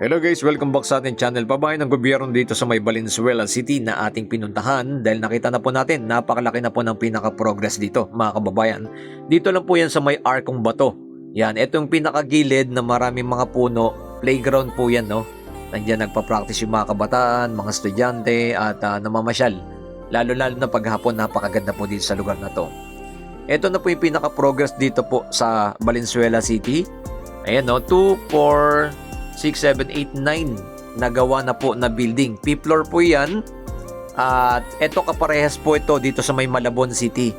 Hello guys, welcome back sa ating channel. Pabahay ng gobyerno dito sa may Valenzuela City na ating pinuntahan dahil nakita na po natin napakalaki na po ng pinaka-progress dito mga kababayan. Dito lang po yan sa may arkong bato. Yan, ito yung pinakagilid na maraming mga puno. Playground po yan no. Nandiyan nagpa-practice yung mga kabataan, mga estudyante at ah, namamasyal. Lalo-lalo na paghapon napakaganda po dito sa lugar na to. Ito na po yung pinaka-progress dito po sa Valenzuela City. Ayan no, 2, 4, 6, 7, 8, 9 nagawa na po na building. P-floor po yan. At ito kaparehas po ito dito sa may Malabon City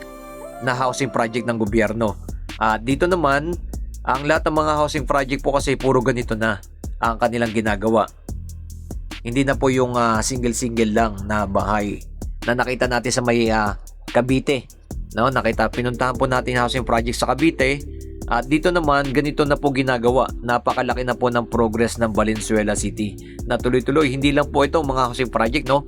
na housing project ng gobyerno. At dito naman, ang lahat ng mga housing project po kasi puro ganito na ang kanilang ginagawa. Hindi na po yung ah, single-single lang na bahay na nakita natin sa may ah, Cavite. No, nakita pinuntahan po natin housing project sa Cavite at dito naman, ganito na po ginagawa. Napakalaki na po ng progress ng Valenzuela City. Na tuloy-tuloy, hindi lang po ito mga housing project, no?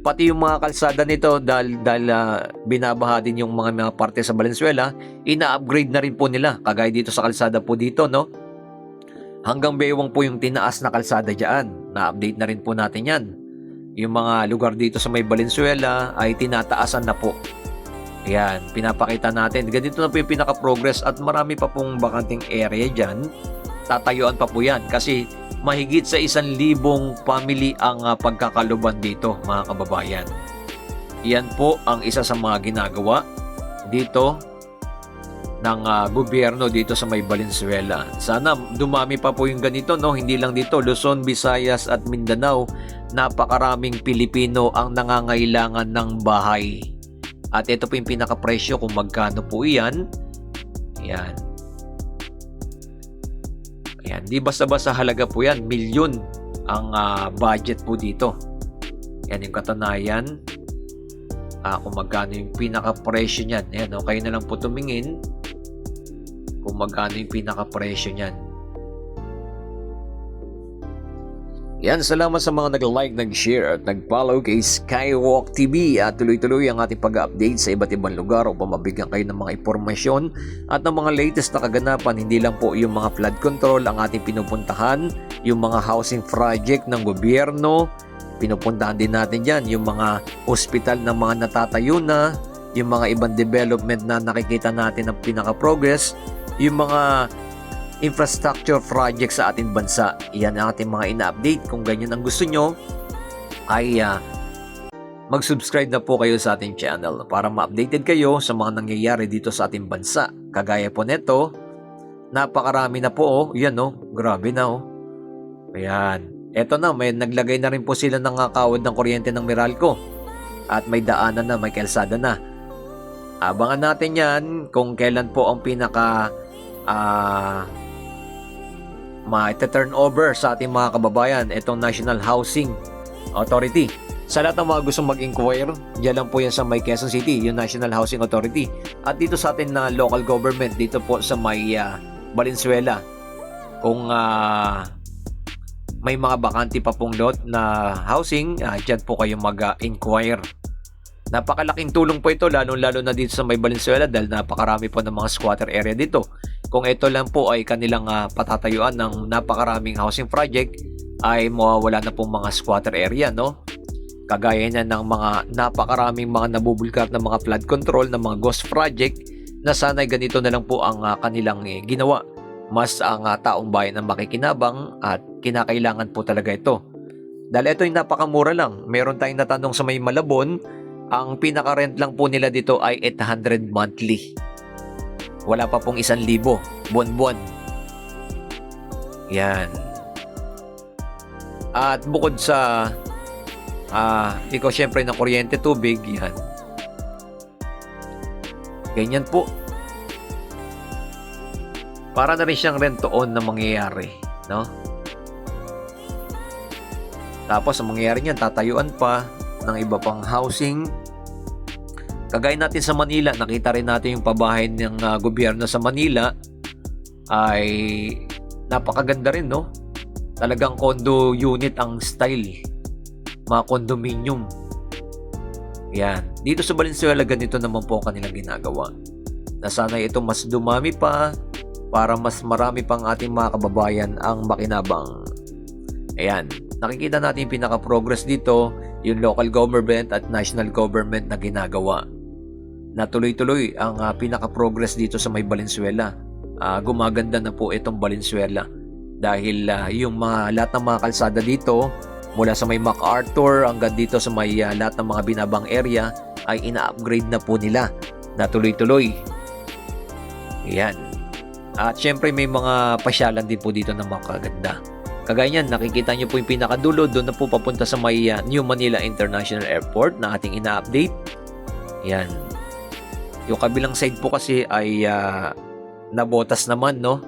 Pati yung mga kalsada nito dahil, dahil ah, binabaha din yung mga, mga parte sa Valenzuela, ina-upgrade na rin po nila. Kagaya dito sa kalsada po dito, no? Hanggang bewang po yung tinaas na kalsada dyan. Na-update na rin po natin yan. Yung mga lugar dito sa may Valenzuela ay tinataasan na po. Ayan, pinapakita natin. Ganito na po yung pinaka-progress at marami pa pong bakanting area dyan. Tatayuan pa po yan kasi mahigit sa isang libong family ang ah, pagkakaluban dito mga kababayan. Yan po ang isa sa mga ginagawa dito ng ah, gobyerno dito sa may Valenzuela. Sana dumami pa po yung ganito, no? Hindi lang dito, Luzon, Visayas at Mindanao. Napakaraming Pilipino ang nangangailangan ng bahay. At ito po yung pinaka-presyo kung magkano po iyan. Yan. Ayan, di basta-basta halaga po yan. Milyon ang ah, budget po dito. Yan yung katunayan. Ah, kung magkano yung pinaka-presyo niyan. Ayan, oh, na lang po tumingin kung magkano yung pinaka-presyo niyan. Yan, salamat sa mga nag-like, nag-share at nag-follow kay Skywalk TV at tuloy-tuloy ang ating pag-update sa iba't ibang lugar upang mabigyan kayo ng mga impormasyon at ng mga latest na kaganapan. Hindi lang po yung mga flood control ang ating pinupuntahan, yung mga housing project ng gobyerno, pinupuntahan din natin dyan, yung mga hospital na mga natatayo na, yung mga ibang development na nakikita natin ng pinaka-progress, yung mga infrastructure project sa ating bansa. Iyan ang ating mga ina-update. Kung ganyan ang gusto nyo, ay ah, mag-subscribe na po kayo sa ating channel para ma-updated kayo sa mga nangyayari dito sa ating bansa. Kagaya po neto, napakarami na po oh. Yan oh, grabe na oh. Ayan. Eto na, may naglagay na rin po sila ng kawad ng kuryente ng Meralco. At may daanan na, may kalsada na. Abangan natin yan kung kailan po ang pinaka ah ma-turn over sa ating mga kababayan itong National Housing Authority. Sa lahat ng mga gustong mag-inquire, dyan lang po yan sa may Quezon City, yung National Housing Authority. At dito sa atin na local government, dito po sa may ah, Valenzuela. Kung ah, may mga bakante pa pong lot na housing, uh, dyan po kayo mag-inquire. Napakalaking tulong po ito, lalo-lalo na dito sa may Valenzuela dahil napakarami po ng mga squatter area dito. Kung ito lang po ay kanilang ah, patatayuan ng napakaraming housing project, ay mawawala na pong mga squatter area, no? Kagaya na ng mga napakaraming mga nabubulkar na mga flood control, ng mga ghost project, na sana'y ganito na lang po ang ah, kanilang eh, ginawa. Mas ang ah, taong bayan ang makikinabang at kinakailangan po talaga ito. Dahil ito ay napakamura lang. Meron tayong natanong sa may Malabon, ang pinaka-rent lang po nila dito ay 800 monthly. Wala pa pong isang libo, buwan-buwan. Yan. At bukod sa ah, ikaw syempre na kuryente, tubig, yan. Ganyan po. Para na rin siyang rent-to-own na mangyayari, no? Tapos ang mangyayari niyan, tatayuan pa ng iba pang housing. Kagaya natin sa Manila, nakita rin natin yung pabahay ng ah, gobyerno sa Manila ay napakaganda rin, no? Talagang condo unit ang style. Mga condominium. Yan. Dito sa Valenzuela, ganito naman po ang kanilang ginagawa. Na sana ito mas dumami pa para mas marami pang ating mga kababayan ang makinabang. Ayan, nakikita natin yung pinaka-progress dito, yung local government at national government na ginagawa. Natuloy-tuloy ang ah, pinaka-progress dito sa may Valenzuela. Ah, gumaganda na po itong Valenzuela dahil ah, yung mga lahat ng mga kalsada dito mula sa may MacArthur hanggang dito sa may ah, lahat ng mga binabang area ay ina-upgrade na po nila na tuloy-tuloy. Yan. At syempre may mga pasyalan din po dito na makaganda. Kagaya niyan, nakikita niyo po yung pinakadulo, doon na po papunta sa may ah, New Manila International Airport na ating ina-update. Yan. Yung kabilang side po kasi ay ah, nabotas naman, no?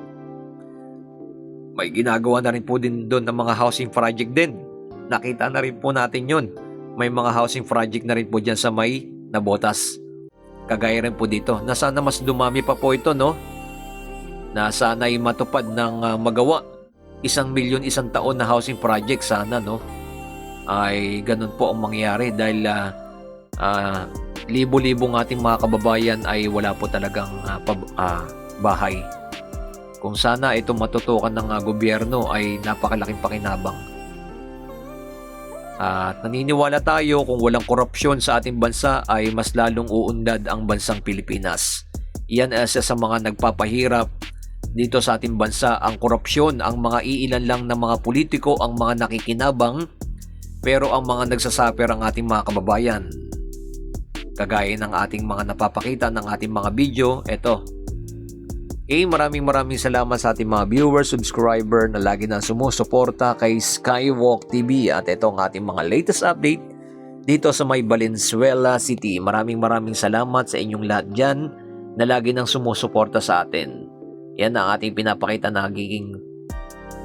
May ginagawa na rin po din doon ng mga housing project din. Nakita na rin po natin yun. May mga housing project na rin po dyan sa may nabotas. Kagaya rin po dito. Na sana mas dumami pa po ito, no? Na sana ay matupad ng ah, magawa. Isang milyon isang taon na housing project sana, no? Ay ganun po ang mangyayari dahil ah, ah, libo-libong ating mga kababayan ay wala po talagang ah, pab- ah, bahay. Kung sana ito matutukan ng ah, gobyerno ay napakalaking pakinabang. At naniniwala tayo kung walang korupsyon sa ating bansa ay mas lalong uunlad ang bansang Pilipinas. Iyan ay isa sa mga nagpapahirap dito sa ating bansa ang korupsyon, ang mga iilan lang na mga politiko ang mga nakikinabang pero ang mga nagsasaper ang ating mga kababayan. Kagaya ng ating mga napapakita ng ating mga video, eto. Eh, maraming maraming salamat sa ating mga viewers, subscriber na lagi na sumusuporta kay Skywalk TV at ito ang ating mga latest update dito sa may Valenzuela City. Maraming maraming salamat sa inyong lahat dyan na lagi nang sumusuporta sa atin. Yan ang ating pinapakita na nagiging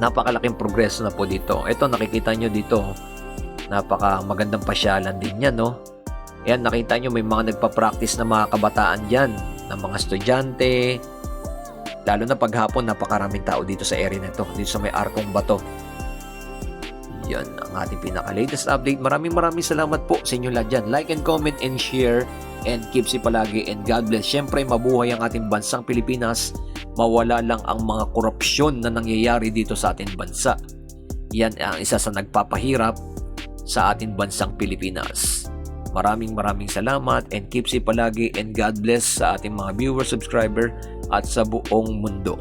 napakalaking progreso na po dito. Ito nakikita nyo dito, napaka magandang pasyalan din yan, no? Yan, nakita nyo may mga nagpa-practice na mga kabataan dyan, ng mga estudyante, lalo na paghapon, napakaraming tao dito sa area na ito, dito sa may Arkong Bato. Yan ang ating pinaka-latest update. Maraming maraming salamat po sa inyo lahat dyan. Like and comment and share and keep si palagi and God bless. Siyempre, mabuhay ang ating bansang Pilipinas. Mawala lang ang mga korupsyon na nangyayari dito sa ating bansa. Yan ang isa sa nagpapahirap sa ating bansang Pilipinas. Maraming maraming salamat and keep si palagi and God bless sa ating mga viewers, subscriber at sa buong mundo.